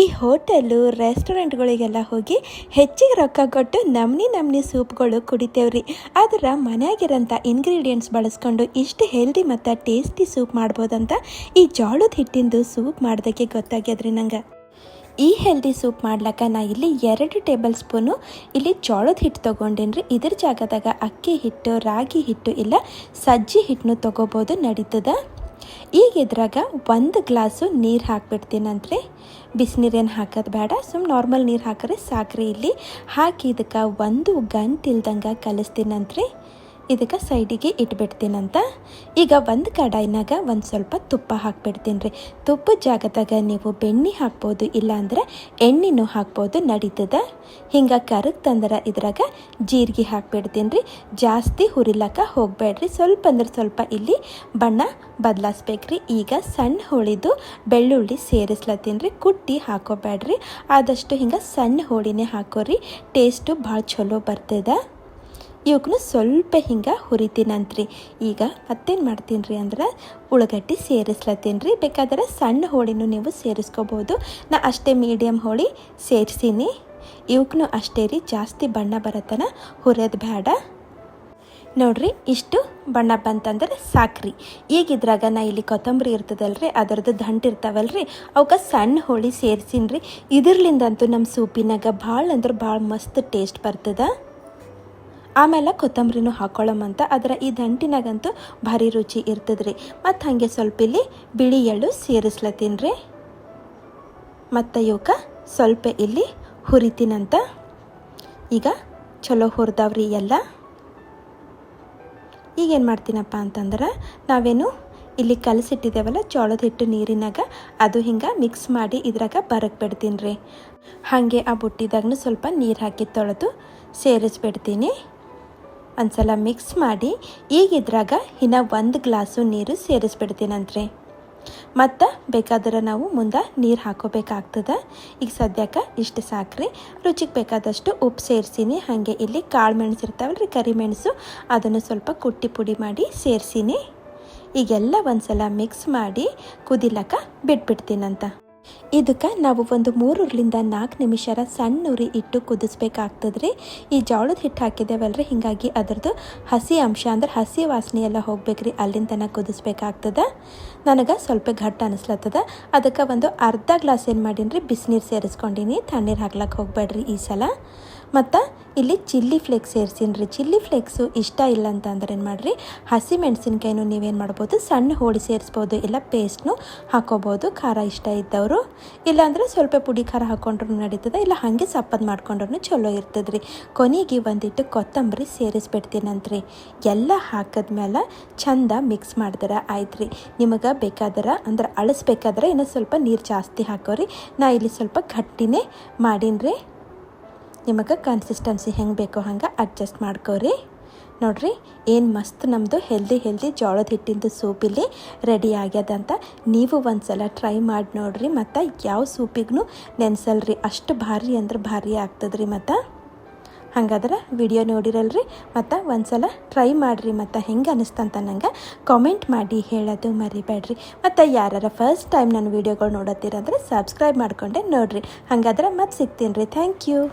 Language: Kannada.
ಈ ಹೋಟೆಲು ರೆಸ್ಟೋರೆಂಟ್ಗಳಿಗೆಲ್ಲ ಹೋಗಿ ಹೆಚ್ಚಿಗೆ ರೊಕ್ಕ ಕೊಟ್ಟು ನಮ್ನಿ ನಮ್ನಿ ಸೂಪ್ಗಳು ಕುಡಿತೇವ್ರಿ. ಆದ್ರೆ ಮನೆಯಾಗಿರೋಂಥ ಇಂಗ್ರೀಡಿಯೆಂಟ್ಸ್ ಬಳಸ್ಕೊಂಡು ಇಷ್ಟು ಹೆಲ್ದಿ ಮತ್ತು ಟೇಸ್ಟಿ ಸೂಪ್ ಮಾಡ್ಬೋದಂತ ಈ ಜೋಳದ ಹಿಟ್ಟಿಂದು ಸೂಪ್ ಮಾಡೋದಕ್ಕೆ ಗೊತ್ತಾಗ್ಯದ್ರಿ ನಂಗೆ. ಈ ಹೆಲ್ದಿ ಸೂಪ್ ಮಾಡ್ಲಕ್ಕ ನಾ ಇಲ್ಲಿ ಎರಡು ಟೇಬಲ್ ಸ್ಪೂನು ಇಲ್ಲಿ ಜೋಳದ ಹಿಟ್ಟು ತೊಗೊಂಡೇನ್ರಿ. ಇದ್ರ ಜಾಗದಾಗ ಅಕ್ಕಿ ಹಿಟ್ಟು, ರಾಗಿ ಹಿಟ್ಟು ಇಲ್ಲ, ಸಜ್ಜಿ ಹಿಟ್ಟನ್ನು ತೊಗೋಬೋದು, ನಡೀತದ? ಈಗ ಇದ್ರಾಗ ಒಂದು ಗ್ಲಾಸು ನೀರು ಹಾಕ್ಬಿಡ್ತೀನಂತ್ರಿ ಬಿಸಿನೀರೇನು ಹಾಕೋದು ಬೇಡ, ಸುಮ್ ನಾರ್ಮಲ್ ನೀರು ಹಾಕಿದ್ರೆ ಸಾಕ್ರಿ ಇಲ್ಲಿ. ಹಾಕಿ ಇದಕ್ಕೆ ಒಂದು ಗಂಟಿಲ್ದಂಗೆ ಇಲ್ದಂಗೆ ಇದಕ್ಕೆ ಸೈಡಿಗೆ ಇಟ್ಬಿಡ್ತೀನಂತ. ಈಗ ಒಂದು ಕಡಾಯಿನಾಗ ಒಂದು ಸ್ವಲ್ಪ ತುಪ್ಪ ಹಾಕ್ಬಿಡ್ತೀನಿ ರೀ ತುಪ್ಪದ ಜಾಗದಾಗ ನೀವು ಬೆಣ್ಣೆ ಹಾಕ್ಬೋದು, ಇಲ್ಲಾಂದ್ರೆ ಎಣ್ಣೆನೂ ಹಾಕ್ಬೋದು ನಡೀತದ. ಹಿಂಗೆ ಕರಗ್ತಂದ್ರೆ ಇದ್ರಾಗ ಜೀರಿಗೆ ಹಾಕ್ಬಿಡ್ತೀನಿ ರೀ ಜಾಸ್ತಿ ಹುರಿಲಕ್ಕ ಹೋಗಬೇಡ್ರಿ. ಸ್ವಲ್ಪ ಅಂದ್ರೆ ಸ್ವಲ್ಪ ಇಲ್ಲಿ ಬಣ್ಣ ಬದಲಾಯಿಸ್ಬೇಕ್ರಿ ಈಗ ಸಣ್ಣ ಹೋಳಿದು ಬೆಳ್ಳುಳ್ಳಿ ಸೇರಿಸ್ಲತ್ತೀನಿ ರೀ ಕುಟ್ಟಿ ಹಾಕೋಬೇಡ್ರಿ. ಆದಷ್ಟು ಹಿಂಗೆ ಸಣ್ಣ ಹೋಳಿನೇ ಹಾಕೋರಿ. ಟೇಸ್ಟು ಭಾಳ ಚಲೋ ಬರ್ತದ. ಇವಕ್ಕೂ ಸ್ವಲ್ಪ ಹಿಂಗೆ ಹುರಿತೀನಂತ್ರಿ. ಈಗ ಮತ್ತೇನು ಮಾಡ್ತೀನಿ ರೀ ಅಂದ್ರೆ ಉಳ್ಳಗಡ್ಡಿ ಸೇರಿಸ್ಲತ್ತೀನಿ ರೀ ಬೇಕಾದ್ರೆ ಸಣ್ಣ ಹೋಳಿನೂ ನೀವು ಸೇರಿಸ್ಕೋಬೋದು. ನಾ ಅಷ್ಟೇ ಮೀಡಿಯಮ್ ಹೋಳಿ ಸೇರಿಸೀನಿ. ಇವಕ್ಕೂ ಅಷ್ಟೇ ರೀ ಜಾಸ್ತಿ ಬಣ್ಣ ಬರತ್ತನ ಹುರಿಯೋದು ಬೇಡ ನೋಡ್ರಿ ಇಷ್ಟು ಬಣ್ಣ ಬಂತಂದ್ರೆ ಸಾಕ್ರಿ. ಈಗ ಇದ್ರಾಗ ನಾ ಇಲ್ಲಿ ಕೊತ್ತಂಬರಿ ಇರ್ತದಲ್ರಿ ಅದರದ್ದು ದಂಟು ಇರ್ತಾವಲ್ರಿ ಅವಕ್ಕೆ ಸಣ್ಣ ಹೋಳಿ ಸೇರಿಸಿನ್ರಿ. ಇದರ್ಲಿಂದಂತೂ ಇದ್ರಲಿಂದಂತೂ ನಮ್ಮ ಸೂಪಿನಾಗ ಭಾಳ ಅಂದ್ರೆ ಭಾಳ ಮಸ್ತ್ ಟೇಸ್ಟ್ ಬರ್ತದ. ಆಮೇಲೆ ಕೊತ್ತಂಬರಿನೂ ಹಾಕೊಳ್ಳೋಮಂತ ಅದರ ಈ ದಂಟಿನಾಗಂತೂ ಭಾರಿ ರುಚಿ ಇರ್ತದ್ರಿ. ಮತ್ತು ಹಾಗೆ ಸ್ವಲ್ಪ ಇಲ್ಲಿ ಬಿಳಿ ಎಳ್ಳು ಸೇರಿಸ್ಲತ್ತೀನಿ ರೀ ಮತ್ತು ಇವಕ್ಕ ಸ್ವಲ್ಪ ಇಲ್ಲಿ ಹುರಿತೀನಂತ. ಈಗ ಚಲೋ ಹುರಿದವ್ರಿ ಎಲ್ಲ. ಈಗೇನು ಮಾಡ್ತೀನಪ್ಪ ಅಂತಂದ್ರೆ ನಾವೇನು ಇಲ್ಲಿ ಕಲಸಿಟ್ಟಿದ್ದೇವಲ್ಲ ಜೋಳದ ಹಿಟ್ಟು ನೀರಿನಾಗ, ಅದು ಹಿಂಗೆ ಮಿಕ್ಸ್ ಮಾಡಿ ಇದ್ರಾಗ ಬರಕ್ಕೆ ಬಿಡ್ತೀನಿ ರೀ ಹಾಗೆ ಆ ಬುಟ್ಟಿದಾಗೂ ಸ್ವಲ್ಪ ನೀರು ಹಾಕಿ ತೊಳೆದು ಸೇರಿಸ್ಬಿಡ್ತೀನಿ. ಒಂದ್ಸಲ ಮಿಕ್ಸ್ ಮಾಡಿ ಈಗಿದ್ರಾಗ ಇನ್ನು ಒಂದು ಗ್ಲಾಸು ನೀರು ಸೇರಿಸ್ಬಿಡ್ತೀನಂತ್ರಿ. ಮತ್ತು ಬೇಕಾದ್ರೆ ನಾವು ಮುಂದೆ ನೀರು ಹಾಕೋಬೇಕಾಗ್ತದೆ. ಈಗ ಸದ್ಯಕ್ಕೆ ಇಷ್ಟು ಸಾಕ್ರಿ. ರುಚಿಗೆ ಬೇಕಾದಷ್ಟು ಉಪ್ಪು ಸೇರಿಸೀನಿ. ಹಾಗೆ ಇಲ್ಲಿ ಕಾಳು ಮೆಣಸು ರೀ ಕರಿಮೆಣಸು ಅದನ್ನು ಸ್ವಲ್ಪ ಕುಟ್ಟಿ ಪುಡಿ ಮಾಡಿ ಸೇರಿಸೀನಿ. ಈಗೆಲ್ಲ ಒಂದ್ಸಲ ಮಿಕ್ಸ್ ಮಾಡಿ ಕುದಿಲಕ್ಕ ಬಿಟ್ಬಿಡ್ತೀನಂತ. ಇದಕ್ಕೆ ನಾವು ಒಂದು ಮೂರರಿಂದ ನಾಲ್ಕು ನಿಮಿಷರ ಸಣ್ಣ ಉರಿ ಇಟ್ಟು ಕುದಿಸ್ಬೇಕಾಗ್ತದ್ರಿ. ಈ ಜೋಳದ ಹಿಟ್ಟು ಹಾಕಿದ್ದೇವಲ್ರಿ, ಹೀಗಾಗಿ ಅದರದ್ದು ಹಸಿ ಅಂಶ ಅಂದ್ರೆ ಹಸಿ ವಾಸನೆ ಎಲ್ಲ ಹೋಗ್ಬೇಕ್ರಿ, ಅಲ್ಲಿಂದ ತನಕ ಕುದಿಸ್ಬೇಕಾಗ್ತದ. ನನಗೆ ಸ್ವಲ್ಪ ಘಟ್ಟ ಅನಿಸ್ಲತ್ತದ. ಅದಕ್ಕೆ ಒಂದು ಅರ್ಧ ಗ್ಲಾಸ್ ಏನು ಮಾಡೀನಿ ರೀ ಬಿಸಿನೀರು ಸೇರಿಸ್ಕೊಂಡಿನಿ, ತಣ್ಣೀರು ಹಾಕ್ಲಕ್ಕೆ ಹೋಗ್ಬೇಡ್ರಿ ಈ ಸಲ. ಮತ್ತು ಇಲ್ಲಿ ಚಿಲ್ಲಿ ಫ್ಲೇಕ್ಸ್ ಸೇರಿಸೀನಿ ರೀ ಚಿಲ್ಲಿ ಫ್ಲೇಕ್ಸು ಇಷ್ಟ ಇಲ್ಲ ಅಂತ ಅಂದ್ರೆ ಏನು ಮಾಡಿರಿ? ಹಸಿ ಮೆಣಸಿನ್ಕಾಯಿನೂ ನೀವೇನು ಮಾಡ್ಬೋದು? ಸಣ್ಣ ಹೋಳಿ ಸೇರಿಸ್ಬೋದು. ಇಲ್ಲ ಪೇಸ್ಟ್ನು ಹಾಕೋಬೋದು. ಖಾರ ಇಷ್ಟ ಇದ್ದವರು. ಇಲ್ಲಾಂದ್ರೆ ಸ್ವಲ್ಪ ಪುಡಿ ಖಾರ ಹಾಕೊಂಡ್ರು ನಡೀತದೆ. ಇಲ್ಲ ಹಾಗೆ ಸಪ್ಪದ ಮಾಡ್ಕೊಂಡ್ರು ಚಲೋ ಇರ್ತದ್ರಿ. ರೀ ಕೊನೆಗೆ ಒಂದಿಟ್ಟು ಕೊತ್ತಂಬರಿ ಸೇರಿಸ್ಬಿಡ್ತೀನಂತ್ರಿ. ಎಲ್ಲ ಹಾಕಿದ್ಮೇಲೆ ಚಂದ ಮಿಕ್ಸ್ ಮಾಡಿದ್ರೆ ಆಯ್ತು ರೀ ನಿಮಗೆ ಬೇಕಾದ್ರೆ ಅಂದ್ರೆ ಅಳಿಸ್ಬೇಕಾದ್ರೆ ಇನ್ನೂ ಸ್ವಲ್ಪ ನೀರು ಜಾಸ್ತಿ ಹಾಕೋರಿ. ನಾ ಇಲ್ಲಿ ಸ್ವಲ್ಪ ಗಟ್ಟಿನೇ ಮಾಡೀನಿ ನಿಮಗೆ ಕನ್ಸಿಸ್ಟೆನ್ಸಿ ಹೆಂಗೆ ಬೇಕೋ ಹಂಗೆ ಅಡ್ಜಸ್ಟ್ ಮಾಡ್ಕೋರಿ. ನೋಡ್ರಿ, ಏನು ಮಸ್ತ್ ನಮ್ಮದು ಹೆಲ್ದಿ ಹೆಲ್ದಿ ಜೋಳದ ಹಿಟ್ಟಿಂದು ಸೂಪ್ ಇಲ್ಲಿ ರೆಡಿ ಆಗ್ಯದಂತ ನೀವು ಒಂದು ಸಲ ಟ್ರೈ ಮಾಡಿ ನೋಡ್ರಿ ಮತ್ತು ಯಾವ ಸೂಪಿಗೂ ನೆನೆಸಲ್ರಿ. ಅಷ್ಟು ಭಾರಿ ಅಂದ್ರೆ ಭಾರಿ ಆಗ್ತದ್ರಿ ಮತ್ತು. ಹಾಗಾದ್ರೆ ವಿಡಿಯೋ ನೋಡಿರಲ್ರಿ. ಮತ್ತು ಒಂದು ಸಲ ಟ್ರೈ ಮಾಡಿರಿ ಮತ್ತು ಹೆಂಗೆ ಅನಿಸ್ತಂತ ನಂಗೆ ಕಾಮೆಂಟ್ ಮಾಡಿ ಹೇಳೋದು ಮರಿಬೇಡ್ರಿ. ಮತ್ತು ಯಾರು ಫಸ್ಟ್ ಟೈಮ್ ನನ್ನ ವೀಡಿಯೋಗಳು ನೋಡತ್ತೀರಂದ್ರೆ ಸಬ್ಸ್ಕ್ರೈಬ್ ಮಾಡ್ಕೊಂಡೆ ನೋಡಿರಿ. ಹಾಗಾದ್ರೆ ಮತ್ತೆ ಸಿಗ್ತೀನಿ ರೀ ಥ್ಯಾಂಕ್ ಯು